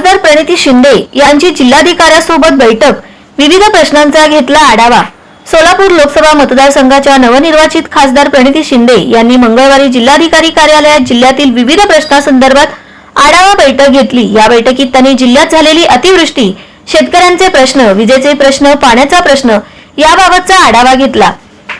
खासदार प्रणिती शिंदे यांची जिल्हाधिकाऱ्यासोबत बैठक. विविध प्रश्नांचा घेतला आढावा. सोलापूर लोकसभा मतदारसंघाच्या नवनिर्वाचित खासदार प्रणिती शिंदे यांनी मंगळवारी जिल्हाधिकारी कार्यालयात जिल्ह्यातील विविध प्रश्नांसंदर्भात आढावा बैठक घेतली. या बैठकीत त्यांनी जिल्ह्यात झालेली अतिवृष्टी शेतकऱ्यांचे प्रश्न विजेचे प्रश्न पाण्याचा प्रश्न याबाबतचा आढावा घेतला.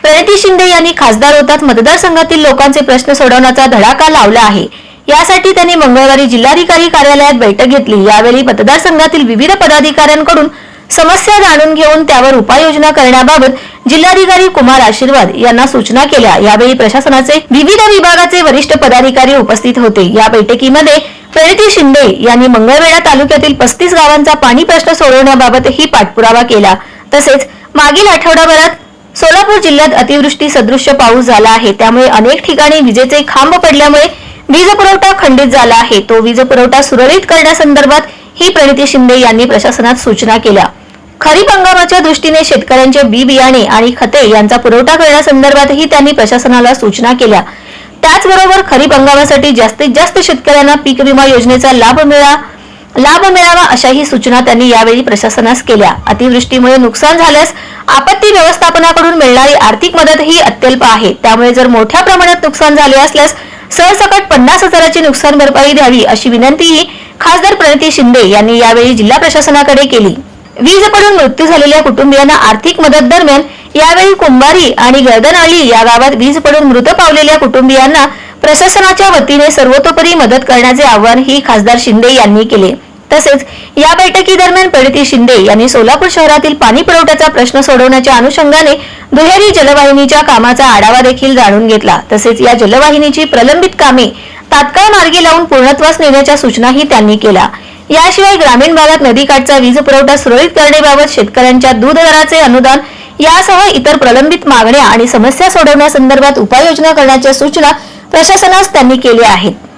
प्रणिती शिंदे यांनी खासदार होताच मतदारसंघातील लोकांचे प्रश्न सोडवण्याचा धडाका लावला आहे. यासाठी त्यांनी मंगळवारी जिल्हाधिकारी कार्यालयात बैठक घेतली. यावेळी मतदारसंघातील विविध पदाधिकाऱ्यांकडून समस्या जाणून घेऊन त्यावर उपाययोजना करण्याबाबत जिल्हाधिकारी कुमार आशीर्वाद यांना सूचना केल्या. यावेळी प्रशासनाचे विविध विभागाचे वरिष्ठ पदाधिकारी उपस्थित होते. या बैठकीमध्ये प्रणिती शिंदे यांनी मंगळवेढा तालुक्यातील पस्तीस गावांचा पाणी प्रश्न सोडवण्याबाबतही पाठपुरावा केला. तसेच मागील आठवडाभरात सोलापूर जिल्ह्यात अतिवृष्टी सदृश्य पाऊस झाला आहे. त्यामुळे अनेक ठिकाणी विजेचे खांब पडल्यामुळे वीज पुरवठा खंडित झाला आहे. तो वीज पुरवठा सुरळीत करण्यासंदर्भात ही प्रणिती शिंदे यांनी प्रशासनात सूचना केल्या. खरीप हंगामाच्या दृष्टीने शेतकऱ्यांचे बी बियाणे आणि खते यांचा पुरवठा करण्यासंदर्भातही त्यांनी प्रशासनाला सूचना केल्या. त्याचबरोबर खरीप हंगामासाठी जास्तीत जास्त शेतकऱ्यांना पीक विमा योजनेचा लाभ मिळा लाभ मिळावा अशाही सूचना त्यांनी यावेळी प्रशासनास केल्या. अतिवृष्टीमुळे नुकसान झाल्यास आपत्ती व्यवस्थापनाकडून मिळणारी आर्थिक मदत ही अत्यल्प आहे. त्यामुळे जर मोठ्या प्रमाणात नुकसान झाले असल्यास सरसकट पन्नास हजाराची नुकसान भरपाई द्यावी अशी विनंतीही खासदार प्रणिती शिंदे यांनी यावेळी जिल्हा प्रशासनाकडे केली. वीज पडून मृत्यू झालेल्या कुटुंबियांना आर्थिक मदत दरम्यान यावेळी कुंभारी आणि गर्दनआळी या गावात वीज पडून मृत पावलेल्या कुटुंबियांना प्रशासनाच्या वतीने सर्वतोपरी मदत करण्याचे आवाहनही खासदार शिंदे यांनी केले. तसेच या बैठकीदरम्यान प्रणिती शिंदे यांनी सोलापूर शहरातील पाणी पुरवठ्याचा प्रश्न सोडवण्याच्या अनुषंगाने दुहेरी जलवाहिनीच्या कामाचा आढावा देखील जाणून घेतला. तसेच या जलवाहिनीची प्रलंबित कामे तात्काळ मार्गी लावून पूर्णत्वास नेण्याच्या सूचनाही त्यांनी केल्या. याशिवाय ग्रामीण भागात नदीकाठचा वीज पुरवठा सुरळीत करण्याबाबत शेतकऱ्यांच्या दूध दराचे अनुदान यासह इतर प्रलंबित मागण्या आणि समस्या सोडवण्यासंदर्भात उपाययोजना करण्याच्या सूचना प्रशासनास त्यांनी केल्या आहेत.